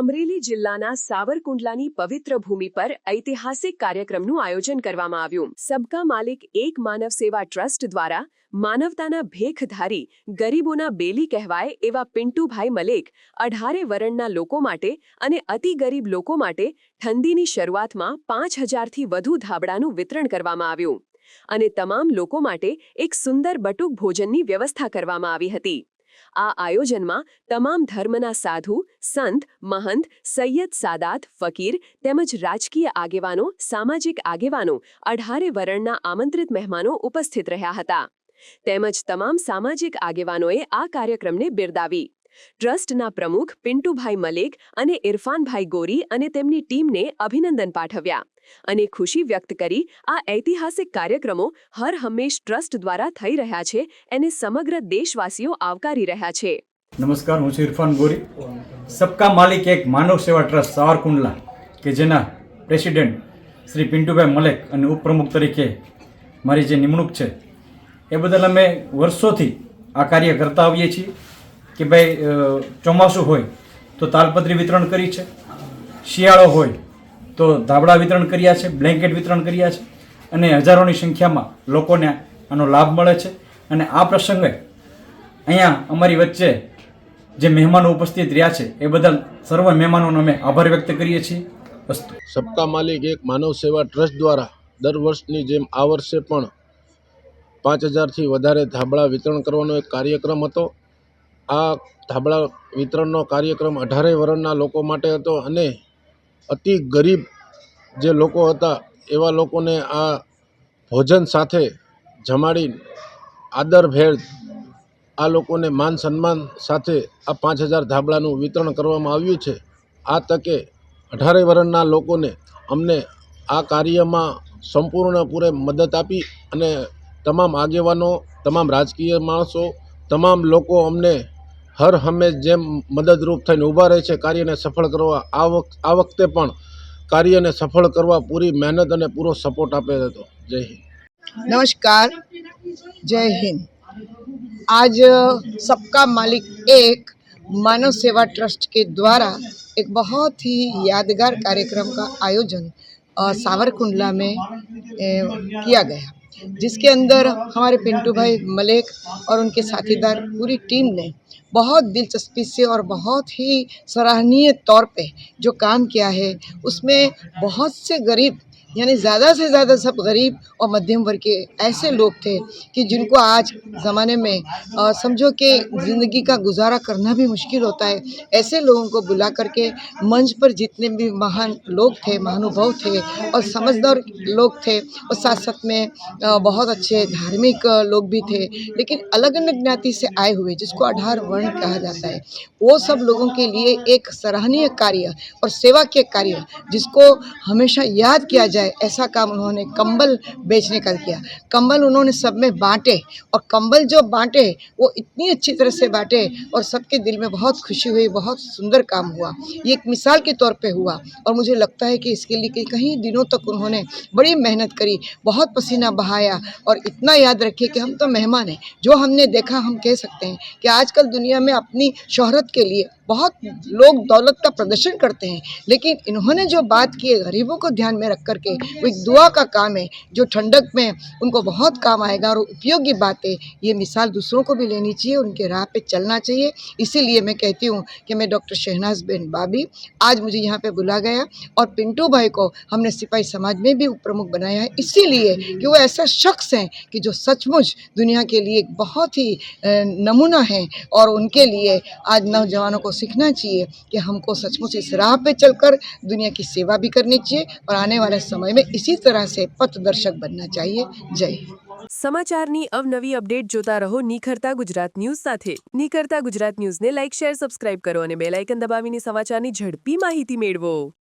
અમરેલી જિલ્લાના સાવરકુંડલાની પવિત્ર ભૂમિ પર ઐતિહાસિક કાર્યક્રમનું આયોજન કરવામાં આવ્યું. સબકા માલિક એક માનવ સેવા ટ્રસ્ટ દ્વારા માનવતાના ભેખધારી ગરીબોના બેલી કહેવાય એવા પિન્ટુભાઈ મલેક, અઢારે વરણના લોકો માટે અને અતિ ગરીબ લોકો માટે ઠંડીની શરૂઆતમાં પાંચ હજારથી વધુ ધાબળાનું વિતરણ કરવામાં આવ્યું. અને તમામ લોકો માટે એક સુંદર બટુક ભોજનની વ્યવસ્થા કરવામાં આવી હતી. આ આયોજનમાં તમામ ધર્મના સાધુ, સંત, મહંત, સૈયદ સાદાત, ફકીર તેમજ રાજકીય આગેવાનો, સામાજિક આગેવાનો, અઢારે વરણના આમંત્રિત મહેમાનો ઉપસ્થિત રહ્યા હતા. તેમજ તમામ સામાજિક આગેવાનોએ આ કાર્યક્રમને બિરદાવી. ટ્રસ્ટના પ્રમુખ પિન્ટુભાઈ મલેક અને ઇરફાનભાઈ ગોરી અને તેમની ટીમને અભિનંદન પાઠવ્યા અને ખુશી વ્યક્ત કરી, આ ઐતિહાસિક કાર્યક્રમો હર હંમેશ ટ્રસ્ટ દ્વારા થઈ રહ્યા છે, એને સમગ્ર દેશવાસીઓ આવકારી રહ્યા છે. નમસ્કાર, હું છું ઇરફાન ગોરી. સબકા માલિક એક માનવ સેવા ટ્રસ્ટ, સાવરકુંડલા, કે જેના પ્રેસિડેન્ટ શ્રી પિન્ટુભાઈ મલેક અને ઉપપ્રમુખ તરીકે મારી જે નિમણૂક છે, એ બદલ અમે વર્ષોથી આ કાર્ય કરતા આવીએ છીએ. કે ભાઈ ચોમાસું હોય તો તાલપત્રી વિતરણ કરી છે, શિયાળો હોય તો ધાબળા વિતરણ કર્યા છે, બ્લેન્કેટ વિતરણ કર્યા છે અને હજારોની સંખ્યામાં લોકોને આનો લાભ મળે છે. અને આ પ્રસંગે અહીંયા અમારી વચ્ચે જે મહેમાનો ઉપસ્થિત રહ્યા છે, એ બદલ સર્વ મહેમાનોનો અમે આભાર વ્યક્ત કરીએ છીએ. વસ્તુ સબકા માલિક એક માનવ સેવા ટ્રસ્ટ દ્વારા દર વર્ષની જેમ આ વર્ષે પણ પાંચ હજારથી વધારે ધાબળા વિતરણ કરવાનો એક કાર્યક્રમ હતો. આ ધાબળા વિતરણનો કાર્યક્રમ અઢારે વર્ણના લોકો માટે હતો અને અતિ ગરીબ જે લોકો હતા, એવા લોકોને આ ભોજન સાથે જમાડી આદરભેર આ લોકોને માન સન્માન સાથે આ પાંચ હજાર ધાબળાનું વિતરણ કરવામાં આવ્યું છે. આ તકે અઢારે વર્ણના લોકોને અમને આ કાર્યમાં સંપૂર્ણપૂરે મદદ આપી અને તમામ આગેવાનો, તમામ રાજકીય માણસો, તમામ લોકો અમને હર હંમેશ જેમ મદદરૂપ થઈને ઊભા રહે છે કાર્યને સફળ કરવા આ વખત આ વખતે પણ કાર્યને સફળ કરવા પૂરી મહેનત અને પૂરો સપોર્ટ આપેલ હતો જય હિન્દ नमस्कार जय हिंद आज सबका मालिक एक मानव सेवा ट्रस्ट के द्वारा एक बहुत ही यादगार कार्यक्रम का आयोजन अ, सावरकुंडला में ए, किया गया जिसके अंदर हमारे पिंटू भाई मलिक और उनके साथीदार पूरी टीम ने बहुत दिलचस्पी से और बहुत ही सराहनीय तौर पे जो काम किया है, उसमें बहुत से गरीब यानी ज़्यादा से ज़्यादा सब गरीब और मध्यम वर्ग के ऐसे लोग थे कि जिनको आज ज़माने में समझो कि ज़िंदगी का गुजारा करना भी मुश्किल होता है। ऐसे लोगों को बुला करके मंच पर जितने भी महान लोग थे, महानुभाव थे और समझदार लोग थे, और साथ साथ में बहुत अच्छे धार्मिक लोग भी थे, लेकिन अलग अलग ज्ञाति से आए हुए, जिसको आधार वर्ण कहा जाता है, वो सब लोगों के लिए एक सराहनीय कार्य और सेवा के कार्य, जिसको हमेशा याद किया जाए। ऐसा काम उन्होंने कंबल बेचने का किया। कंबल उन्होंने सब में बांटे और कंबल जो बांटे, वो इतनी अच्छी तरह से बांटे और सबके दिल में बहुत खुशी हुई, बहुत सुंदर काम हुआ। ये एक मिसाल के तौर पे हुआ और मुझे लगता है कि इसके लिए कि कई दिनों तक उन्होंने बड़ी मेहनत करी, बहुत पसीना बहाया और इतना याद रखे कि हम तो मेहमान हैं। जो हमने देखा, हम कह सकते हैं कि आजकल दुनिया में अपनी शोहरत के लिए बहुत लोग दौलत का प्रदर्शन करते हैं लेकिन इन्होंने जो बात की है गरीबों को ध्यान में रख करके वो एक दुआ का काम है जो ठंडक में उनको बहुत काम आएगा और उपयोगी बात है ये मिसाल दूसरों को भी लेनी चाहिए उनके राह पे चलना चाहिए। इसीलिए मैं कहती हूँ कि मैं डॉक्टर शहनाज बिन बाबी आज मुझे यहाँ पे बुला गया और पिंटू भाई को हमने सिपाही समाज में भी प्रमुख बनाया है। इसीलिए कि वो ऐसा शख्स हैं कि जो सचमुच दुनिया के लिए एक बहुत ही नमूना है और उनके लिए आज नौजवानों को सीखना चाहिए कि हमको सचमुच इस राह पे चलकर दुनिया की सेवा भी करनी चाहिए और आने वाले समय में इसी तरह से पथदर्शक बनना चाहिए जय हिंद સમાચારની અવનવી અપડેટ જોતા રહો નિખરતા ગુજરાત ન્યૂઝ સાથે નિખરતા ગુજરાત ન્યૂઝને લાઇક શેર સબસ્ક્રાઇબ કરો અને બેલ આઇકન દબાવીને સમાચારની ઝડપી માહિતી મેળવો